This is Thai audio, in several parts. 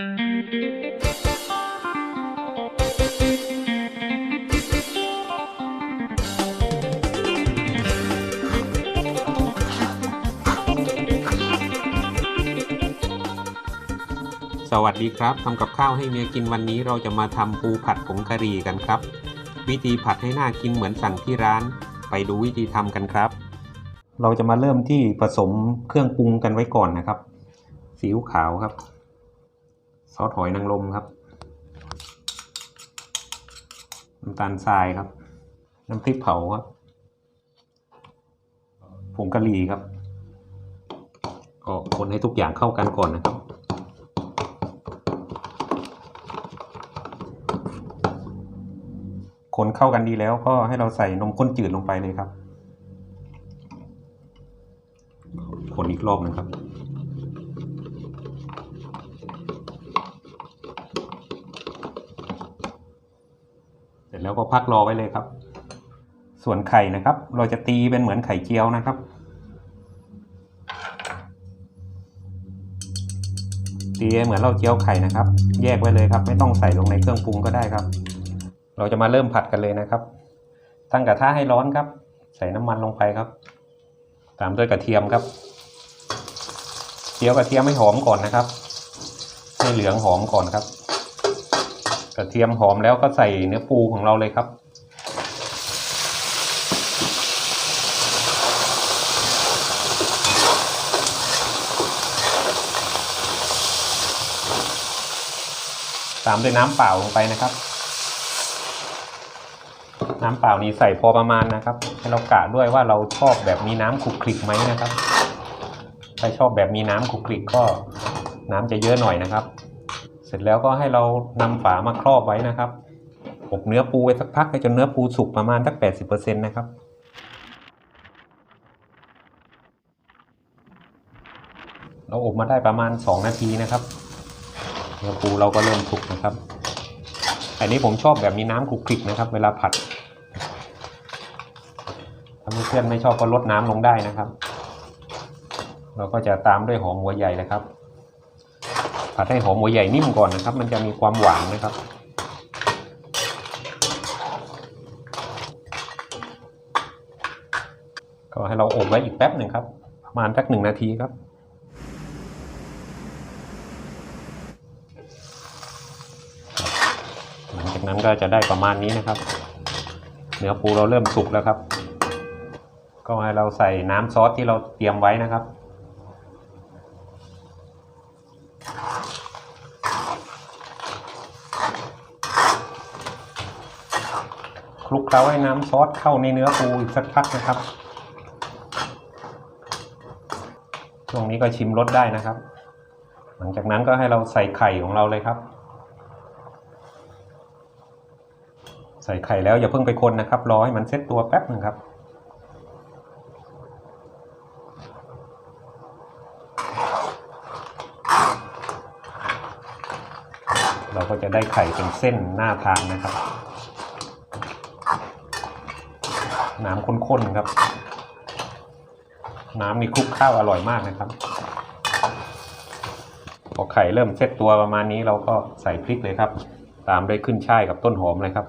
สวัสดีครับทำกับข้าวให้เมียกินวันนี้เราจะมาทำปูผัดผงกะหรี่กันครับ วิธีผัดให้น่ากินเหมือนสั่งที่ร้าน ไปดูวิธีทำกันครับ เราจะมาเริ่มที่ผสมเครื่องปรุงกันไว้ก่อนนะครับซีอิ๊วขาวครับ ซอสหอยนางรมครับ น้ำตาลทรายครับ น้ำพริกเผาครับผงกะหรี่ครับก็คนให้ทุกอย่างเข้ากันก่อนนะครับคนเข้ากันดีแล้วก็ให้เราใส่นมข้นจืดลงไปเลยครับ คนอีกรอบนึงครับ เสร็จ แล้วก็พักรอไว้เลยครับ ส่วนไข่นะครับ เราจะตีเป็นเหมือนไข่เจียวนะครับ ตีเหมือนเราเจียวไข่นะครับ แยกไว้เลยครับ ไม่ต้องใส่ลงในเครื่องปรุงก็ได้ครับ เราจะมาเริ่มผัดกันเลยนะครับ ตั้งกระทะให้ร้อนครับ ใส่น้ำมันลงไปครับ ตามด้วยกระเทียมครับเจียวกระเทียมให้หอมก่อนนะครับให้เหลืองหอมก่อนครับ ระเทียมหอมแล้วก็ใส่เนื้อปูของเราเลยครับ ตามด้วยน้ำเปล่าลงไปนะครับ น้ำเปล่านี้ใส่พอประมาณนะครับ ให้เรากะด้วยว่าเราชอบแบบมีน้ำคลุกคลิกไหมนะครับ ถ้าชอบแบบมีน้ำคลุกคลิกก็น้ำจะเยอะหน่อยนะครับ เสร็จแล้วก็ให้เรานำฝามาครอบไว้นะครับอบเนื้อปูไว้สักพักให้จนเนื้อปูสุกประมาณสักแปดสิบเปอร์เซ็นต์นะครับเราอบมาได้ประมาณสองนาทีนะครับเนื้อปูเราก็เริ่มสุกนะครับ อันนี้ผมชอบแบบมีน้ำคลุกคลิกนะครับ เวลาผัดถ้าเพื่อนไม่ชอบก็ลดน้ำลงได้นะครับ เราก็จะตามด้วยหอมหัวใหญ่เลยครับ ผัดให้หอมหัวใหญ่นิ่มก่อนนะครับ มันจะมีความหวานนะครับ ก็ให้เราอบไว้อีกแป๊บหนึ่งครับ ประมาณสักหนึ่งนาทีครับหลังจากนั้นก็จะได้ประมาณนี้นะครับ เนื้อปูเราเริ่มสุกแล้วครับ ก็ให้เราใส่น้ำซอสที่เราเตรียมไว้นะครับ ลุกเคล้าให้น้ำซอสเข้าในเนื้อปูอีกสักพักนะครับช่วงนี้ก็ชิมรสได้นะครับ หลังจากนั้นก็ให้เราใส่ไข่ของเราเลยครับ ใส่ไข่แล้วอย่าเพิ่งไปคนนะครับ รอให้มันเซ็ตตัวแป๊บนึงครับเราก็จะได้ไข่เป็นเส้นหน้าทานนะครับ น้ำข้นๆครับ น้ำมีคลุกข้าวอร่อยมากนะครับ พอไข่เริ่มเซ็ตตัวประมาณนี้เราก็ใส่พริกเลยครับ ตามด้วยขึ้นช่ายกับต้นหอมเลยครับ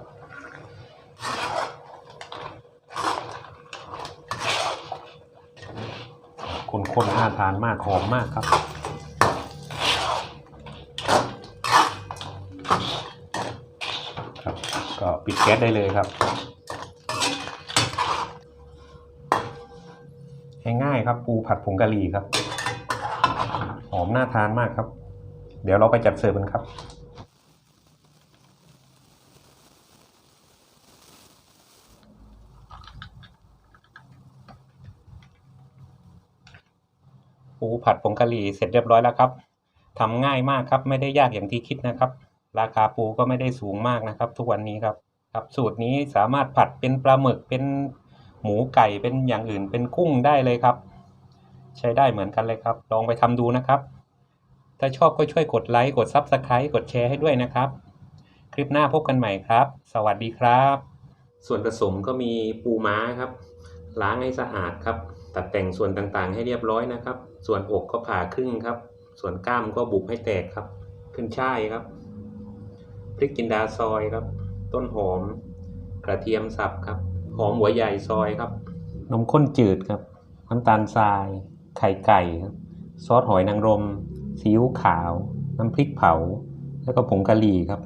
คนๆน่าทานมากหอมมากครับครับก็ปิดแก๊สได้เลยครับ ง่ายๆครับ ปูผัดผงกะหรี่ครับ หอมน่าทานมากครับ เดี๋ยวเราไปจัดเสิร์ฟกันครับปูผัดผงกะหรี่เสร็จเรียบร้อยแล้วครับทำง่ายมากครับ ไม่ได้ยากอย่างที่คิดนะครับ ราคาปูก็ไม่ได้สูงมากนะครับ ทุกวันนี้ครับ ครับ สูตรนี้สามารถผัดเป็นปลาหมึกเป็น หมูไก่เป็นอย่างอื่นเป็นกุ้งได้เลยครับ ใช้ได้เหมือนกันเลยครับ ลองไปทำดูนะครับ ถ้าชอบก็ช่วยกดไลค์กด Subscribe กดแชร์ให้ด้วยนะครับ คลิปหน้าพบกันใหม่ครับ สวัสดีครับ ส่วนผสมก็มีปูม้าครับ ล้างให้สะอาดครับ ตัดแต่งส่วนต่างๆ ให้เรียบร้อยนะครับ ส่วนอกก็ผ่าครึ่งครับ ส่วนกล้ามก็บุบให้แตกครับ ขึ้นช่ายครับพริกจินดาซอยครับ ต้นหอม กระเทียมสับครับ อมหัวใหญ่ซอยครับ นมข้นจืดครับน้ำตาลทราย ไข่ไก่ครับซอสหอยนางรมซีอิ๊วขาว น้ำพริกเผา แล้วก็ผงกะหรี่ครับ